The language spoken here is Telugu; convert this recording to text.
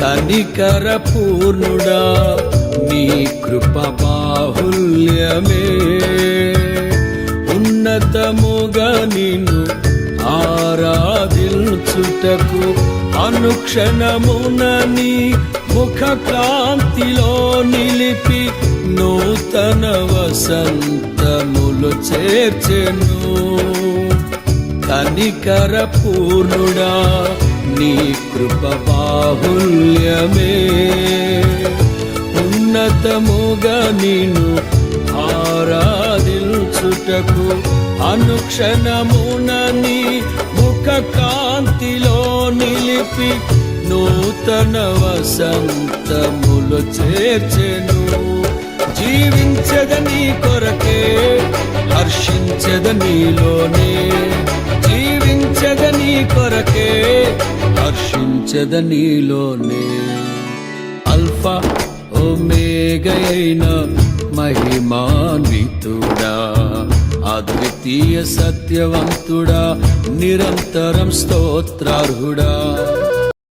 కనికర పూర్ణుడా నీ కృప బాహుల్యమే. ఉన్నతముగా నిన్ను ఆరాధించుటకు అనుక్షణమున నీ ముఖ క్రాంతిలో నిలిపి నూతన వసంతములు చేర్చెను. కనికర పూర్ణుడా నీ కృప బాహుల్యమే ఉన్నతముగా నేను ఆరాధించుటకు అనుక్షణమున నీ ముఖ కాంతిలో నిలిపి నూతన వసంతములు చేర్చెను. జీవించద నీ కొరకే హర్షించద నీలోనే. జీవించద నీ కొరకే హర్షించద నీలోనే. ఒమేగైన మహిమాన్వితుడా అద్వితీయ సత్యవంతుడా నిరంతరం స్తోత్రార్హుడా.